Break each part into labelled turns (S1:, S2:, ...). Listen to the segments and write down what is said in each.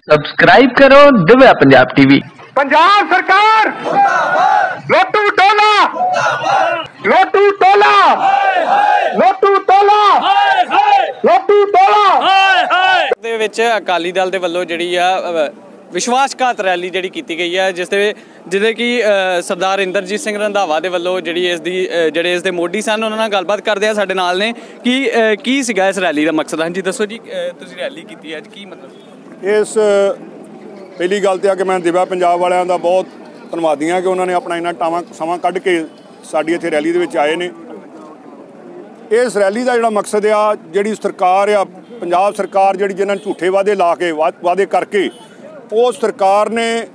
S1: Subscribe ਕਰੋ Divya Punjab TV
S2: Punjab ਸਰਕਾਰ! ਲੋਟੂ ਟੋਲਾ! ਲੋਟੂ ਟੋਲਾ! ਲੋਟੂ ਟੋਲਾ! ਲੋਟੂ ਟੋਲਾ!
S3: ਦੇ ਵਿੱਚ ਅਕਾਲੀ ਦਲ ਦੇ ਵੱਲੋਂ ਜਿਹੜੀ ਆ ਅ, ਵਿਸ਼ਵਾਸਘਾਤ ਰੈਲੀ ਜਿਹੜੀ ਕੀਤੀ ਗਈ ਹੈ ਜਿਸ ਦੇ ਜਿਹਦੇ ਕਿ ਸਰਦਾਰ ਇੰਦਰਜੀਤ ਸਿੰਘ ਰੰਧਾਵਾ ਦੇ ਵੱਲੋਂ ਜਿਹੜੀ ਇਸ ਦੀ ਜਿਹੜੇ ਇਸ ਦੇ ਮੋਢੀ ਸਨ ਉਹਨਾਂ ਨਾਲ ਗੱਲਬਾਤ ਕਰਦੇ ਆ ਸਾਡੇ ਨਾਲ ਨੇ। ਕਿ ਕੀ ਸੀਗਾ ਇਸ ਰੈਲੀ ਦਾ ਮਕਸਦ? ਹਾਂਜੀ ਦੱਸੋ ਜੀ ਤੁਸੀਂ ਰੈਲੀ ਕੀਤੀ ਹੈ ਅੱਜ ਕੀ ਮਤਲਬ?
S4: ਇਸ ਪਹਿਲੀ ਗੱਲ ਤੇ ਆ ਕਿ ਮੈਂ ਦਿਵਾ ਪੰਜਾਬ ਵਾਲਿਆਂ ਦਾ ਬਹੁਤ ਧੰਨਵਾਦੀ ਹਾਂ ਕਿ ਉਹਨਾਂ ਨੇ ਆਪਣਾ ਇੰਨਾ ਟਾਵਾਂ, ਸਮਾਂ ਕੱਢ ਕੇ ਸਾਡੀ ਇੱਥੇ ਰੈਲੀ ਦੇ ਵਿੱਚ ਆਏ ਨੇ। ਇਸ ਰੈਲੀ ਦਾ ਜਿਹੜਾ ਮਕਸਦ ਆ, ਜਿਹੜੀ ਸਰਕਾਰ ਆ, ਪੰਜਾਬ ਸਰਕਾਰ ਜਿਹੜੀ ਜਿਹਨਾਂ ਨੂੰ ਝੂਠੇ ਵਾਅਦੇ ਲਾ ਕੇ ਵਾ- ਵਾਅਦੇ ਕਰਕੇ, ਉਹ ਸਰਕਾਰ ਨੇ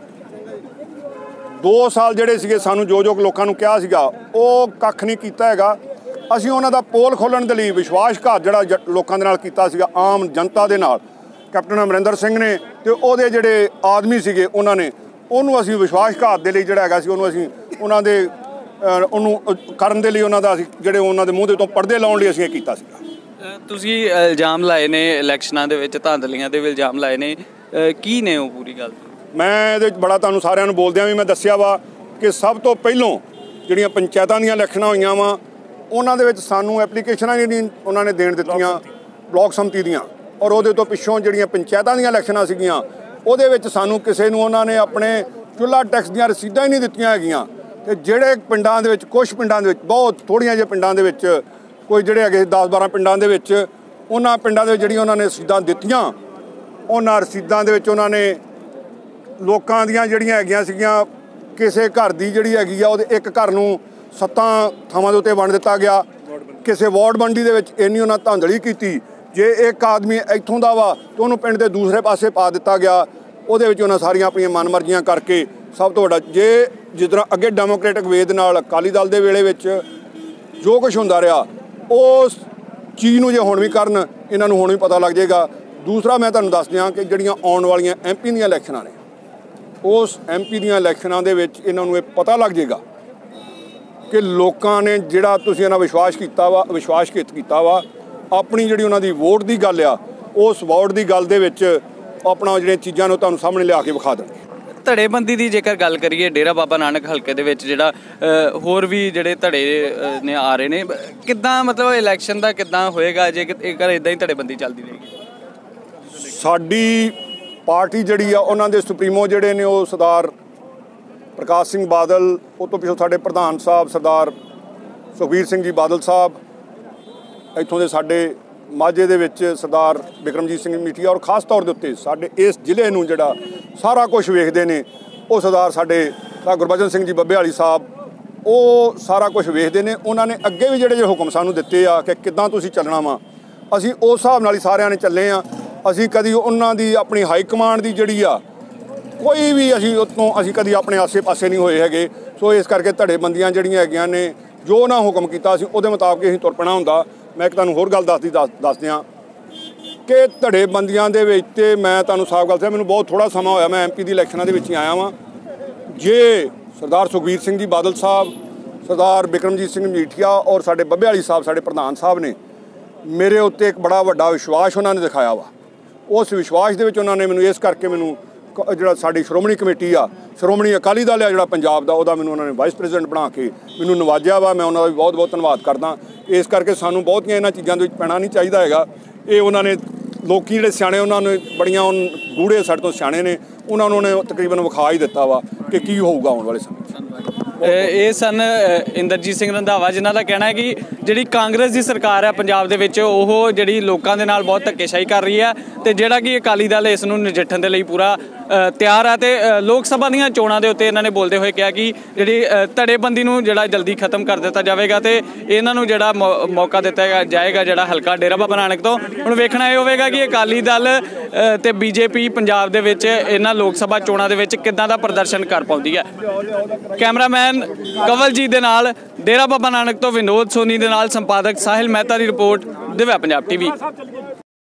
S4: 2 ਸਾਲ ਜਿਹੜੇ ਸੀਗੇ ਸਾਨੂੰ ਜੋ ਜੋ ਲੋਕਾਂ ਨੂੰ ਕਿਹਾ ਸੀਗਾ, ਉਹ ਕੱਖ ਨਹੀਂ ਕੀਤਾ ਹੈਗਾ। ਅਸੀਂ ਉਹਨਾਂ ਦਾ ਪੋਲ ਖੋਲਣ ਦੇ ਲਈ ਵਿਸ਼ਵਾਸਘਾਤ ਜਿਹੜਾ ਜ- ਲੋਕਾਂ ਦੇ ਨਾਲ ਕੀਤਾ ਸੀਗਾ, ਆਮ ਜਨਤਾ ਦੇ ਨਾਲ। ਕੈਪਟਨ ਅਮਰਿੰਦਰ ਸਿੰਘ ਨੇ ਤੇ ਉਹਦੇ ਜਿਹੜੇ ਆਦਮੀ ਸੀਗੇ ਉਹਨਾਂ ਨੇ ਉਹਨੂੰ ਅਸੀਂ ਵਿਸ਼ਵਾਸਘਾਤ ਦੇ ਲਈ ਜਿਹੜਾ ਹੈਗਾ ਸੀ ਉਹਨੂੰ ਅਸੀਂ ਉਹਨਾਂ ਦੇ ਉਹਨੂੰ ਕਰਨ ਦੇ ਲਈ ਉਹਨਾਂ ਦਾ ਅਸੀਂ ਜਿਹੜੇ ਉਹਨਾਂ ਦੇ ਮੂੰਹ ਦੇ ਤੋਂ ਪਰਦੇ ਲਾਉਣ ਲਈ ਅਸੀਂ ਇਹ ਕੀਤਾ ਸੀਗਾ।
S3: ਅ, ਤੁਸੀਂ ਇਲਜ਼ਾਮ ਲਾਏ ਨੇ ਇਲੈਕਸ਼ਨਾਂ ਦੇ ਵਿੱਚ ਧਾਂਦਲੀਆਂ ਦੇ ਇਲਜ਼ਾਮ ਲਾਏ ਨੇ ਕੀ ਨੇ ਉਹ ਪੂਰੀ ਗੱਲ?
S4: ਮੈਂ ਇਹਦੇ ਵਿੱਚ ਬੜਾ ਤੁਹਾਨੂੰ ਸਾਰਿਆਂ ਨੂੰ ਬੋਲਦਿਆਂ ਵੀ ਮੈਂ ਦੱਸਿਆ ਵਾ ਕਿ ਸਭ ਤੋਂ ਪਹਿਲੋਂ ਜਿਹੜੀਆਂ ਪੰਚਾਇਤਾਂ ਦੀਆਂ ਇਲੈਕਸ਼ਨਾਂ ਹੋਈਆਂ ਵਾ ਉਹਨਾਂ ਦੇ ਵਿੱਚ ਸਾਨੂੰ ਐਪਲੀਕੇਸ਼ਨਾਂ ਜਿਹੜੀਆਂ ਉਹਨਾਂ ਨੇ ਦੇਣ ਦਿੱਤੀਆਂ ਬਲਾਕ ਸੰਮਤੀ ਦੀਆਂ। ਔਰ ਉਹਦੇ ਤੋਂ ਪਿੱਛੋਂ ਜਿਹੜੀਆਂ ਪੰਚਾਇਤਾਂ ਦੀਆਂ ਇਲੈਕਸ਼ਨਾਂ ਸੀਗੀਆਂ, ਉਹਦੇ ਵਿੱਚ ਸਾਨੂੰ ਕਿਸੇ ਨੂੰ ਉਹਨਾਂ ਨੇ ਆਪਣੇ ਚੁੱਲ੍ਹਾ ਟੈਕਸ ਦੀਆਂ ਰਸੀਦਾਂ ਹੀ ਨਹੀਂ ਦਿੱਤੀਆਂ ਹੈਗੀਆਂ। ਤੇ ਜਿਹੜੇ ਪਿੰਡਾਂ ਦੇ ਵਿੱਚ ਕੁਝ ਪਿੰਡਾਂ ਦੇ ਵਿੱਚ, ਬਹੁਤ ਥੋੜੀਆਂ ਜਿਹੇ ਪਿੰਡਾਂ ਦੇ ਵਿੱਚ, ਕੋਈ ਜਿਹੜੇ ਹੈਗੇ 10 12 ਪਿੰਡਾਂ ਦੇ ਵਿੱਚ, ਉਹਨਾਂ ਪਿੰਡਾਂ ਦੇ ਵਿੱਚ ਜਿਹੜੀਆਂ ਉਹਨਾਂ ਨੇ ਰਸੀਦਾਂ ਦਿੱਤੀਆਂ, ਉਹਨਾਂ ਰਸੀਦਾਂ ਦੇ ਵਿੱਚ ਉਹਨਾਂ ਨੇ ਲੋਕਾਂ ਦੀਆਂ ਜਿਹੜੀਆਂ ਹੈਗੀਆਂ ਸੀਗੀਆਂ, ਕਿਸੇ ਘਰ ਦੀ ਜਿਹੜੀ ਹੈਗੀ ਆ, ਉਹਦੇ ਇੱਕ ਘਰ ਨੂੰ ਸੱਤਾਂ ਥਾਵਾਂ ਦੇ ਉੱਤੇ ਵੰਡ ਦਿੱਤਾ ਗਿਆ। ਕਿਸੇ ਵਾਰਡ ਮੰਡੀ ਦੇ ਵਿੱਚ ਇੰਨੀ ਉਹਨਾਂ ਧਾਂਦਲੀ ਕੀਤੀ ਜੇ ਇੱਕ ਆਦਮੀ ਇੱਥੋਂ ਦਾ ਵਾ ਤੇ ਉਹਨੂੰ ਪਿੰਡ ਦੇ ਦੂਸਰੇ ਪਾਸੇ ਪਾ ਦਿੱਤਾ ਗਿਆ, ਉਹਦੇ ਵਿੱਚ ਉਹਨਾਂ ਸਾਰੀਆਂ ਆਪਣੀਆਂ ਮਨਮਰਜ਼ੀਆਂ ਕਰਕੇ ਸਭ ਤੋਂ ਵੱਡਾ ਜੇ ਜਿਸ ਤਰ੍ਹਾਂ ਅੱਗੇ ਡੈਮੋਕ੍ਰੈਟਿਕ ਵੇ ਦੇ ਨਾਲ ਅਕਾਲੀ ਦਲ ਦੇ ਵੇਲੇ ਵਿੱਚ ਜੋ ਕੁਝ ਹੁੰਦਾ ਰਿਹਾ, ਉਸ ਚੀਜ਼ ਨੂੰ ਜੇ ਹੁਣ ਵੀ ਕਰਨ, ਇਹਨਾਂ ਨੂੰ ਹੁਣ ਵੀ ਪਤਾ ਲੱਗ ਜਾਏਗਾ। ਦੂਸਰਾ ਮੈਂ ਤੁਹਾਨੂੰ ਦੱਸ ਦਿਆਂ ਕਿ ਜਿਹੜੀਆਂ ਆਉਣ ਵਾਲੀਆਂ ਐਮਪੀ ਦੀਆਂ ਇਲੈਕਸ਼ਨਾਂ ਨੇ, ਉਸ ਐਮਪੀ ਦੀਆਂ ਇਲੈਕਸ਼ਨਾਂ ਦੇ ਵਿੱਚ ਇਹਨਾਂ ਨੂੰ ਇਹ ਪਤਾ ਲੱਗ ਜਾਏਗਾ ਕਿ ਲੋਕਾਂ ਨੇ ਜਿਹੜਾ ਤੁਸੀਂ ਇਹਨਾਂ ਵਿਸ਼ਵਾਸ ਕੀਤਾ ਵਾ ਵਿਸ਼ਵਾਸ ਕੀਤਾ ਵਾ ਆਪਣੀ ਜਿਹੜੀ ਉਹਨਾਂ ਦੀ ਵੋਟ ਦੀ ਗੱਲ ਆ ਉਸ ਵੋਟ ਦੀ ਗੱਲ ਦੇ ਵਿੱਚ ਆਪਣਾ ਜਿਹੜੀਆਂ ਚੀਜ਼ਾਂ ਨੂੰ ਤੁਹਾਨੂੰ ਸਾਹਮਣੇ ਲਿਆ ਕੇ ਵਿਖਾ ਦੇਣਗੇ
S3: ਧੜੇਬੰਦੀ ਦੀ ਜੇਕਰ ਗੱਲ ਕਰੀਏ ਡੇਰਾ ਬਾਬਾ ਨਾਨਕ ਹਲਕੇ ਦੇ ਵਿੱਚ ਜਿਹੜਾ ਹੋਰ ਵੀ ਜਿਹੜੇ ਧੜੇ ਨੇ ਆ ਰਹੇ ਨੇ ਕਿੱਦਾਂ ਮਤਲਬ ਇਲੈਕਸ਼ਨ ਦਾ ਕਿੱਦਾਂ ਹੋਏਗਾ? ਜੇ ਜੇਕਰ ਇਦਾਂ ਹੀ ਧੜੇਬੰਦੀ ਚੱਲਦੀ ਰਹੇਗੀ।
S4: ਸਾਡੀ ਪਾਰਟੀ ਜਿਹੜੀ ਆ ਉਹਨਾਂ ਦੇ ਸੁਪਰੀਮੋ ਜਿਹੜੇ ਨੇ ਉਹ ਸਰਦਾਰ ਪ੍ਰਕਾਸ਼ ਸਿੰਘ ਬਾਦਲ ਉਹ ਤੋਂ ਪਿੱਛੋਂ ਸਾਡੇ ਪ੍ਰਧਾਨ ਸਾਹਿਬ ਸਰਦਾਰ ਸੁਖਬੀਰ ਸਿੰਘ ਜੀ ਬਾਦਲ ਸਾਹਿਬ ਇੱਥੋਂ ਦੇ ਸਾਡੇ ਮਾਝੇ ਦੇ ਵਿੱਚ ਸਰਦਾਰ ਬਿਕਰਮਜੀਤ ਸਿੰਘ ਮੀਠੀਆ ਔਰ ਖਾਸ ਤੌਰ ਦੇ ਉੱਤੇ ਸਾਡੇ ਇਸ ਜ਼ਿਲ੍ਹੇ ਨੂੰ ਜਿਹੜਾ ਸਾਰਾ ਕੁਝ ਵੇਖਦੇ ਨੇ, ਉਹ ਸਰਦਾਰ ਸਾਡੇ ਗੁਰਬਚਨ ਸਿੰਘ ਜੀ ਬੱਬੇ ਵਾਲੀ ਸਾਹਿਬ, ਉਹ ਸਾਰਾ ਕੁਝ ਵੇਖਦੇ ਨੇ। ਉਹਨਾਂ ਨੇ ਅੱਗੇ ਵੀ ਜਿਹੜੇ ਜਿਹੜੇ ਹੁਕਮ ਸਾਨੂੰ ਦਿੱਤੇ ਆ ਕਿ ਕਿੱਦਾਂ ਤੁਸੀਂ ਚੱਲਣਾ ਵਾ, ਅਸੀਂ ਉਸ ਹਿਸਾਬ ਨਾਲ ਹੀ ਸਾਰਿਆਂ ਨੇ ਚੱਲੇ ਆ। ਅਸੀਂ ਕਦੀ ਉਹਨਾਂ ਦੀ ਆਪਣੀ ਹਾਈ ਕਮਾਂਡ ਦੀ ਜਿਹੜੀ ਆ, ਕੋਈ ਵੀ ਅਸੀਂ ਉਤੋਂ ਅਸੀਂ ਕਦੀ ਆਪਣੇ ਆਸੇ-ਪਾਸੇ ਨਹੀਂ ਹੋਏ ਹੈਗੇ। ਸੋ ਇਸ ਕਰਕੇ ਧੜੇਬੰਦੀਆਂ ਜਿਹੜੀਆਂ ਹੈਗੀਆਂ ਨੇ ਜੋ ਉਹਨਾਂ ਹੁਕਮ ਕੀਤਾ ਸੀ, ਉਹਦੇ ਮੁਤਾਬਕ ਅਸੀਂ ਤੁਰ ਪੈਣਾ ਹੁੰਦਾ। ਮੈਂ ਇੱਕ ਤੁਹਾਨੂੰ ਹੋਰ ਗੱਲ ਦੱਸਦੀ, ਦੱਸ ਦੱਸ ਦਿਆਂ ਕਿ ਧੜੇ ਬੰਦੀਆਂ ਦੇ ਵਿੱਚ ਤੇ ਮੈਂ ਤੁਹਾਨੂੰ ਸਾਫ਼ ਗੱਲ ਦੱਸਾਂ, ਮੈਨੂੰ ਬਹੁਤ ਥੋੜਾ ਸਮਾਂ ਹੋਇਆ, ਮੈਂ ਐਮਪੀ ਦੀ ਇਲੈਕਸ਼ਨਾਂ ਦੇ ਵਿੱਚ ਹੀ ਆਇਆ ਵਾਂ। ਜੇ ਸਰਦਾਰ ਸੁਖਬੀਰ ਸਿੰਘ ਜੀ ਬਾਦਲ ਸਾਹਿਬ, ਸਰਦਾਰ ਬਿਕਰਮਜੀਤ ਸਿੰਘ ਮਜੀਠੀਆ ਔਰ ਸਾਡੇ ਬੱਬੇ ਵਾਲੀ ਸਾਹਿਬ, ਸਾਡੇ ਪ੍ਰਧਾਨ ਸਾਹਿਬ ਨੇ ਮੇਰੇ ਉੱਤੇ ਇੱਕ ਬੜਾ ਵੱਡਾ ਵਿਸ਼ਵਾਸ ਉਹਨਾਂ ਨੇ ਦਿਖਾਇਆ ਵਾ। ਉਸ ਵਿਸ਼ਵਾਸ ਦੇ ਵਿੱਚ ਉਹਨਾਂ ਨੇ ਮੈਨੂੰ ਇਸ ਕਰਕੇ ਮੈਨੂੰ ਜਿਹੜਾ ਸਾਡੀ ਸ਼੍ਰੋਮਣੀ ਕਮੇਟੀ ਆ, ਸ਼੍ਰੋਮਣੀ ਅਕਾਲੀ ਦਲ ਆ ਜਿਹੜਾ ਪੰਜਾਬ ਦਾ, ਉਹਦਾ ਮੈਨੂੰ ਉਹਨਾਂ ਨੇ ਵਾਈਸ ਪ੍ਰੈਜ਼ੀਡੈਂਟ ਬਣਾ ਕੇ ਮੈਨੂੰ ਨਵਾਜਿਆ ਵਾ, ਮੈਂ ਉਹਨਾਂ ਦਾ ਵੀ ਬਹੁਤ ਬਹੁਤ ਧੰਨਵਾਦ ਕਰਦਾ। ਇਸ ਕਰਕੇ ਸਾਨੂੰ ਬਹੁਤੀਆਂ ਇਹਨਾਂ ਚੀਜ਼ਾਂ ਦੇ ਵਿੱਚ ਪੈਣਾ ਨਹੀਂ ਚਾਹੀਦਾ ਹੈਗਾ। ਇਹ ਉਹਨਾਂ ਨੇ, ਲੋਕੀ ਜਿਹੜੇ ਸਿਆਣੇ, ਉਹਨਾਂ ਨੇ ਬੜੀਆਂ ਉਨ- ਗੂੜੇ ਸਾਡੇ ਤੋਂ ਸਿਆਣੇ ਨੇ, ਉਹਨਾਂ ਨੂੰ ਉਹਨੇ ਤਕਰੀਬਨ ਵਿਖਾ ਹੀ ਦਿੱਤਾ ਵਾ ਕਿ ਕੀ ਹੋਊਗਾ ਆਉਣ ਵਾਲੇ ਸਮੇਂ 'ਚ।
S3: ਇਹ ਸਨ ਇੰਦਰਜੀਤ ਸਿੰਘ ਰੰਧਾਵਾ ਜਿਨ੍ਹਾਂ ਦਾ ਕਹਿਣਾ ਹੈ ਕਿ ਜਿਹੜੀ ਕਾਂਗਰਸ ਦੀ ਸਰਕਾਰ ਹੈ ਪੰਜਾਬ ਦੇ ਵਿੱਚ ਉਹ ਜਿਹੜੀ ਲੋਕਾਂ ਦੇ ਨਾਲ ਬਹੁਤ ਧੱਕੇਸ਼ਾਹੀ ਕਰ ਰਹੀ ਹੈ ਤੇ ਜਿਹੜਾ ਕਿ ਅਕਾਲੀ ਦਲ ਇਸ ਨੂੰ ਨਜਿੱਠਣ ਦੇ ਲਈ ਪੂਰਾ ਤਿਆਰ ਹੈ ਤੇ ਲੋਕ ਸਭਾ ਦੀਆਂ ਚੋਣਾਂ ਦੇ ਉੱਤੇ ਇਹਨਾਂ ਨੇ ਬੋਲਦੇ ਹੋਏ ਕਿਹਾ ਕਿ ਜਿਹੜੀ ਧੜੇਬੰਦੀ ਨੂੰ ਜਿਹੜਾ ਜਲਦੀ ਖਤਮ ਕਰ ਦਿੱਤਾ ਜਾਵੇਗਾ ਤੇ ਇਹਨਾਂ ਨੂੰ ਜਿਹੜਾ ਮੌ- ਮੌਕਾ ਦਿੱਤਾ ਗਾ- ਜਾਏਗਾ ਜਿਹੜਾ ਹਲਕਾ ਡੇਰਾ ਬਾਬਾ ਨਾਨਕ ਤੋਂ। ਹੁਣ ਵੇਖਣਾ ਇਹ ਹੋਵੇਗਾ ਕਿ ਅਕਾਲੀ ਦਲ ਅ, ਤੇ ਬੀਜੇਪੀ ਪੰਜਾਬ ਦੇ ਵਿੱਚ ਇਹਨਾਂ ਲੋਕ ਸਭਾ ਚੋਣਾਂ ਦੇ ਵਿੱਚ ਕਿੱਦਾਂ ਦਾ ਪ੍ਰਦਰਸ਼ਨ ਕਰ ਪਾਉਂਦੀ ਹੈ। ਕੈਮਰਾਮੈਨ ਕਵਲਜੀਤ ਦੇ ਨਾਲ, ਡੇਰਾ ਬਾਬਾ ਨਾਨਕ ਤੋਂ ਵਿਨੋਦ ਸੋਨੀ ਦੇ ਨਾਲ ਸੰਪਾਦਕ ਸਾਹਿਲ ਮਹਿਤਾ ਦੀ ਰਿਪੋਰਟ, ਦਿਵਿਆ ਪੰਜਾਬ ਟੀਵੀ।